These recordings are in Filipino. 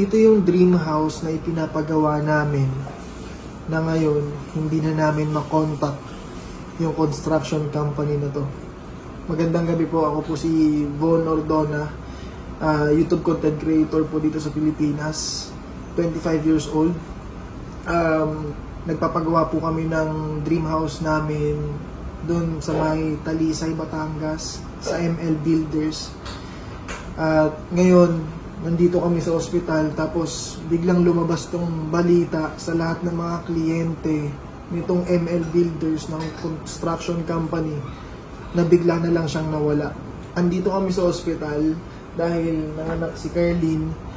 ito yung dream house na ipinapagawa namin na ngayon hindi na namin makontak yung construction company na to. Magandang gabi po. Ako po si Von Ordona, ah, YouTube content creator po dito sa Pilipinas. 25 years old. Um, nagpapagawa po kami ng dream house namin doon sa may Talisay, Batangas sa ML Builders. At ngayon, nandito kami sa ospital tapos biglang lumabas tong balita sa lahat ng mga kliyente nitong ML Builders ng construction company na bigla na lang siyang nawala. Andito kami sa ospital dahil nanganak si Carlene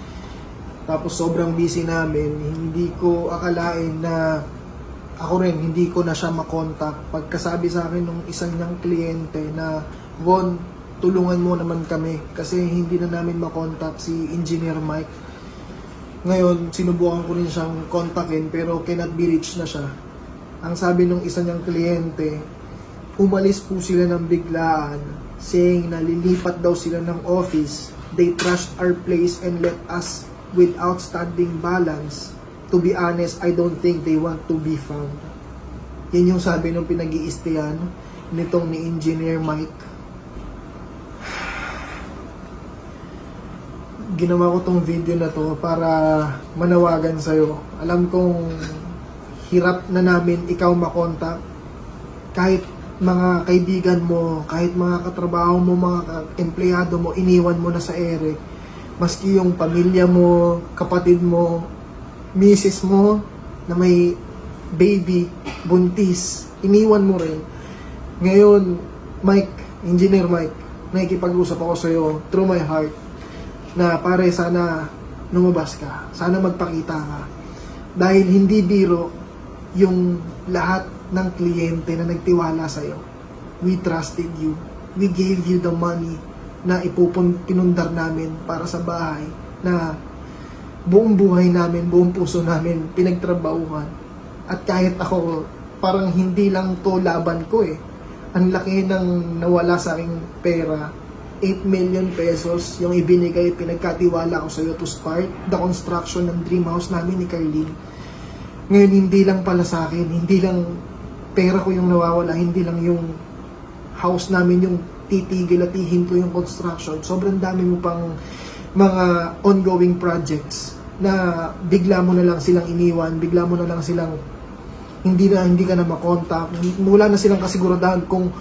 tapos sobrang busy namin, hindi ko akalain na ako rin, hindi ko na siya makontak. Pagkasabi sa akin ng isang niyang kliyente na, Von, tulungan mo naman kami kasi hindi na namin makontak si Engineer Mike. Ngayon, sinubukan ko rin siyang kontakin pero cannot be reached na siya. Ang sabi ng isa niyang kliyente, umalis po sila ng biglaan saying na lilipat daw sila ng office. They trashed our place and let us with outstanding balance. To be honest, I don't think they want to be found. Yan yung sabi ng pinag iistiyan nitong ni Engineer Mike. Ginawa ko tong video na to para manawagan sa'yo. Alam kong hirap na namin ikaw makontak. Kahit mga kaibigan mo, kahit mga katrabaho mo, mga empleyado mo, iniwan mo na sa ere. Maski yung pamilya mo, kapatid mo, misis mo na may baby, buntis, iniwan mo rin. Ngayon, Mike, Engineer Mike, nakikipag-usap ako sa iyo through my heart na pare sana lumabas ka, sana magpakita ka. Dahil hindi biro yung lahat ng kliyente na nagtiwala sa iyo. We trusted you. We gave you the money na ipupun pinundar namin para sa bahay na buong buhay namin, buong puso namin pinagtrabahuhan. At kahit ako, parang hindi lang to laban ko eh. Ang laki ng nawala sa aking pera. 8 million pesos yung ibinigay, pinagkatiwala ko sa iyo to start the construction ng dream house namin ni Carlene. Ngayon, hindi lang pala sa akin, hindi lang pera ko yung nawawala, hindi lang yung house namin yung titigil at ihinto yung construction. Sobrang dami mo pang mga ongoing projects na bigla mo na lang silang iniwan, bigla mo na lang silang hindi na hindi ka na makontak. Wala na silang kasiguraduhan kung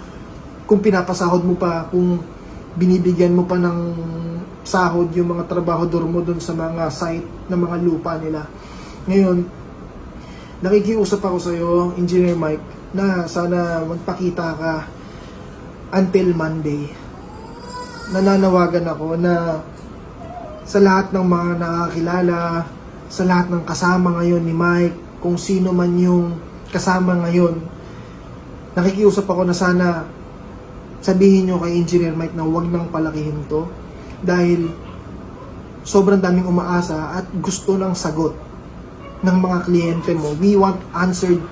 kung pinapasahod mo pa, kung binibigyan mo pa ng sahod yung mga trabahador mo doon sa mga site ng mga lupa nila. Ngayon, nakikiusap ako sa iyo, Engineer Mike, na sana magpakita ka until Monday. Nananawagan ako na sa lahat ng mga nakakilala, sa lahat ng kasama ngayon ni Mike, kung sino man yung kasama ngayon, nakikiusap ako na sana sabihin nyo kay Engineer Mike na huwag nang palakihin to dahil sobrang daming umaasa at gusto ng sagot ng mga kliyente mo. We want answered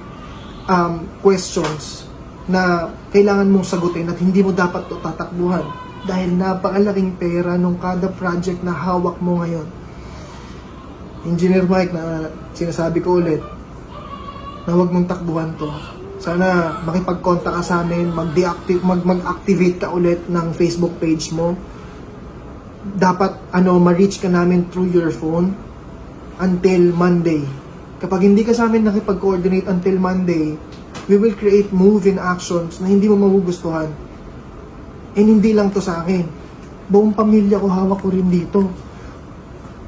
um, questions na kailangan mong sagutin at hindi mo dapat to tatakbuhan dahil napakalaking pera nung kada project na hawak mo ngayon. Engineer Mike na sinasabi ko ulit na huwag mong takbuhan to. Sana makipag-contact ka sa amin, mag-deactive, mag mag-activate ka ulit ng Facebook page mo. Dapat ano, ma-reach ka namin through your phone until Monday. Kapag hindi ka sa amin nakipag-coordinate until Monday, we will create move-in actions na hindi mo magugustuhan. And hindi lang to sa akin. Buong pamilya ko hawak ko rin dito.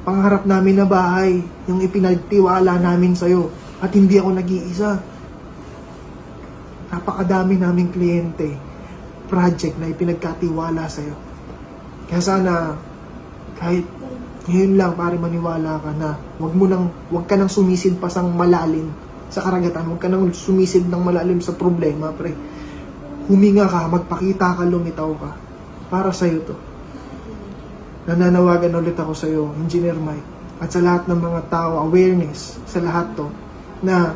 Pangarap namin na bahay, yung ipinagtiwala namin sa'yo. At hindi ako nag-iisa. Napakadami naming kliyente, project na ipinagkatiwala sa'yo. Kaya sana, kahit ngayon lang pare maniwala ka na wag mo nang wag ka nang sumisid pa sang malalim sa karagatan, wag ka nang sumisid ng malalim sa problema, pre. Huminga ka, magpakita ka, lumitaw ka. Para sa iyo to. Nananawagan ulit ako sa iyo, Engineer Mike, at sa lahat ng mga tao, awareness sa lahat to, na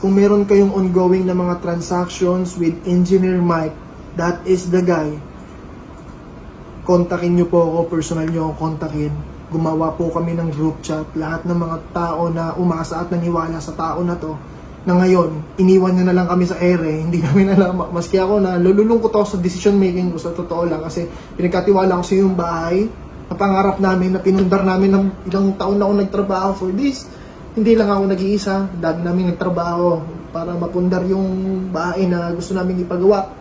kung meron kayong ongoing na mga transactions with Engineer Mike, that is the guy kontakin nyo po ako, personal nyo akong kontakin. gumawa po kami ng group chat. Lahat ng mga tao na umasa at naniwala sa tao na to, na ngayon, iniwan niya na lang kami sa ere, hindi namin alam. Maski ako na lululungkot ako sa decision making ko sa totoo lang kasi pinagkatiwala ko sa yung bahay, na pangarap namin, na pinundar namin ng ilang taon na ako nagtrabaho for this. Hindi lang ako nag-iisa, dami namin nagtrabaho para mapundar yung bahay na gusto namin ipagawa.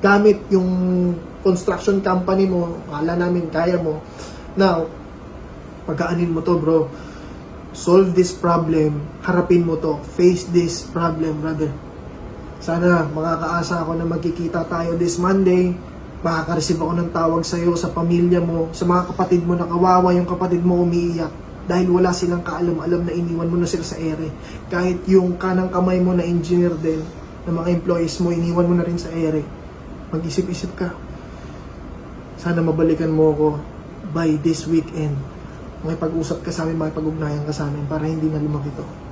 Gamit yung construction company mo, akala namin kaya mo. Now, pagkaanin mo to bro, solve this problem, harapin mo to, face this problem brother. Sana makakaasa ako na magkikita tayo this Monday, makaka-receive ako ng tawag sa iyo, sa pamilya mo, sa mga kapatid mo na kawawa yung kapatid mo umiiyak dahil wala silang kaalam-alam na iniwan mo na sila sa ere. Kahit yung kanang kamay mo na engineer din, na mga employees mo, iniwan mo na rin sa ere. Mag-isip-isip ka. Sana mabalikan mo ako by this weekend. Makipag-usap ka sa amin, makipag-ugnayan ka sa amin para hindi na lumaki to.